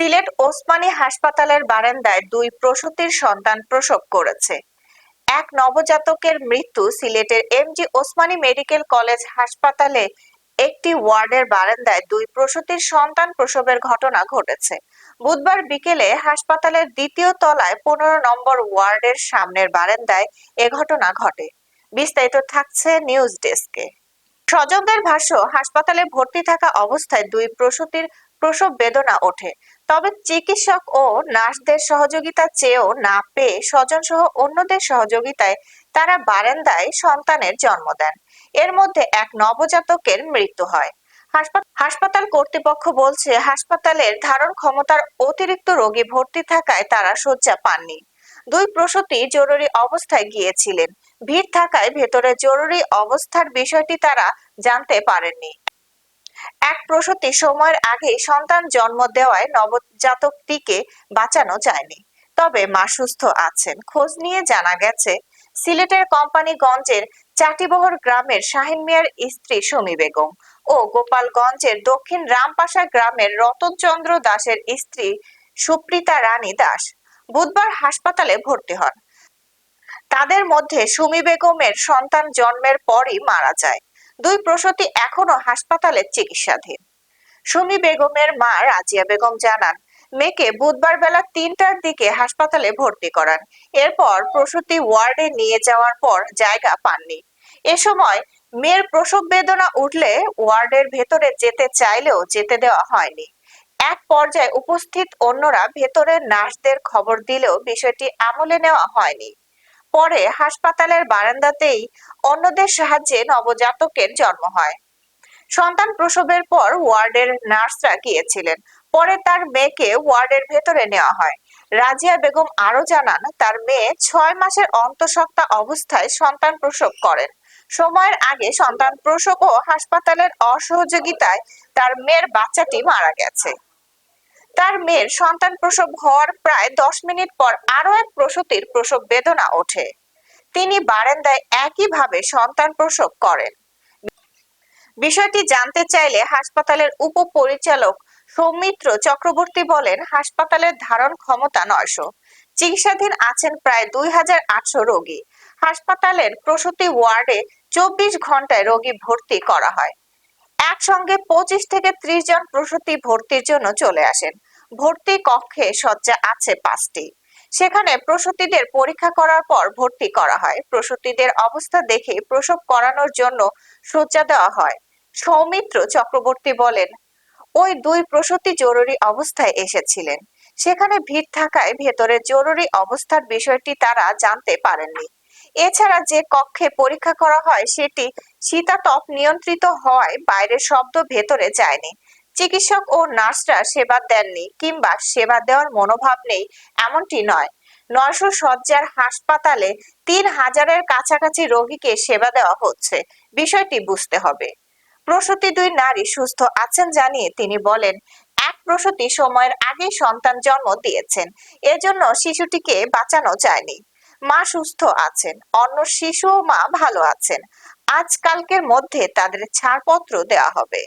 সিলেট ওসমানী হাসপাতালের বারান্দায় দুই প্রসূতির সন্তান প্রসব করেছে। এক নবজাতকের মৃত্যু সিলেটের এমজি ওসমানী মেডিকেল কলেজ হাসপাতালে একটি ওয়ার্ডের বারান্দায় দুই প্রসূতির সন্তান প্রসবের ঘটনা ঘটেছে। বুধবার বিকেলে হাসপাতালের দ্বিতীয় তলায় পনেরো নম্বর ওয়ার্ডের সামনের বারান্দায় এ ঘটনা ঘটে। বিস্তারিত থাকছে নিউজ ডেস্কে। স্বজনদের ভাষ্য, হাসপাতালে ভর্তি থাকা অবস্থায় দুই প্রসূতির প্রসব বেদনা ওঠে। তবে চিকিৎসক ও নার্সদের সহযোগিতা চেয়েও না পেয়ে স্বজন সহ অন্যদের সহযোগিতায় তারা বারান্দায় সন্তানের জন্ম দেন। এর মধ্যে এক নবজাতকের মৃত্যু হয়। হাসপাতাল কর্তৃপক্ষ বলছে, হাসপাতালের ধারণ ক্ষমতার অতিরিক্ত রোগী ভর্তি থাকায় তারা শয্যা পাননি। দুই প্রসূতি জরুরি অবস্থায় গিয়েছিলেন। ভিড় থাকায় ভেতরে জরুরি অবস্থার বিষয়টি তারা জানতে পারেননি। এক প্রসূতি সময়ের আগেই সন্তান জন্ম দেওয়ায় নবজাতকটিকে বাঁচানো যায়নি। তবে মা সুস্থ আছেন। খোঁজ নিয়ে জানা গেছে, সিলেটের কোম্পানিগঞ্জের চাটিবহর গ্রামের শাহিন মিয়ার স্ত্রী সমী বেগম ও গোপালগঞ্জের দক্ষিণ রামপাশা গ্রামের রতনচন্দ্র দাসের স্ত্রী সুপ্রিতা রানী দাস বুধবার হাসপাতালে ভর্তি হন। তাদের মধ্যে সুমি বেগমের সন্তান জন্মের পরই মারা যায়। দুই প্রসূতি এখনও হাসপাতালে চিকিৎসাধীন। সুমি বেগমের মা রাজিয়া বেগম জানান, মেয়েকে বুধবার বেলা তিনটার দিকে হাসপাতালে ভর্তি করান। এরপর প্রসূতি ওয়ার্ডে নিয়ে যাওয়ার পর জায়গা পাননি। এ সময় মেয়ের প্রসব বেদনা উঠলে ওয়ার্ডের ভেতরে যেতে চাইলেও যেতে দেওয়া হয়নি। এক পর্যায়ে উপস্থিত অন্যরা ভেতরে নার্সদের খবর দিলেও বিষয়টি আমলে নেওয়া হয়নি। পরে হাসপাতালের বারান্দাতেই অন্যদের সাহায্যে নবজাতকের জন্ম হয়। সন্তান প্রসবের পর ওয়ার্ডের নার্সরা গিয়েছিলেন। পরে তার মেয়েকে ওয়ার্ডের ভেতরে নেওয়া হয়। রাজিয়া বেগম আরও জানান, তার মেয়ে ছয় মাসের অন্তঃসত্ত্বা অবস্থায় সন্তান প্রসব করেন। সময়ের আগে সন্তান প্রসব ও হাসপাতালের অসহযোগিতায় তার মেয়ের বাচ্চাটি মারা গেছে। তার মেয়ের সন্তান প্রসব হওয়ার প্রায় দশ মিনিট পর আরও এক প্রসূতির প্রসব বেদনা ওঠে। তিনি বারান্দায় একইভাবে সন্তান প্রসব করেন। বিষয়টি জানতে চাইলে হাসপাতালের উপপরিচালক সৌমিত্র চক্রবর্তী বলেন, হাসপাতালের ধারণ ক্ষমতা নয়শো। চিকিৎসাধীন আছেন প্রায় দুই হাজার আটশো রোগী। হাসপাতালের প্রসূতি ওয়ার্ডে চব্বিশ ঘন্টায় রোগী ভর্তি করা হয়। একসঙ্গে পঁচিশ থেকে ত্রিশ জন প্রসূতি ভর্তির জন্য চলে আসেন। ভর্তি কক্ষে শয্যা আছে পাঁচটি। সেখানে প্রসূতিদের পরীক্ষা করার পর ভর্তি করা হয়। প্রসূতিদের অবস্থা দেখে প্রসব করানোর জন্য শয্যা দেওয়া হয়। সৌমিত্র চক্রবর্তী বলেন, ওই দুই প্রসূতি জরুরি অবস্থায় এসেছিলেন। সেখানে ভিড় থাকায় ভেতরে জরুরি অবস্থার বিষয়টি তারা জানতে পারেননি। এছাড়া যে কক্ষে পরীক্ষা করা হয় সেটি শীতাতপ নিয়ন্ত্রিত হওয়ায় বাইরের শব্দ ভেতরে যায়নি। চিকিৎসক ও নার্সরা সেবা দেননি কিংবা সেবা দেওয়ার মনোভাব নেই এমনটি নয়। নয়শো শয্যার হাসপাতালে তিন হাজারের কাছাকাছি রোগীকে সেবা দেওয়া হচ্ছে, বিষয়টি বুঝতে হবে। প্রসূতি দুই নারী সুস্থ আছেন জানিয়ে তিনি বলেন, এক প্রসূতি সময়ের আগে সন্তান জন্ম দিয়েছেন, এজন্য শিশুটিকে বাঁচানো যায়নি। মা সুস্থ আছেন, অন্য শিশু ও মা ভালো আছেন। আজকালকের মধ্যে তাদের ছাড়পত্র দেওয়া হবে।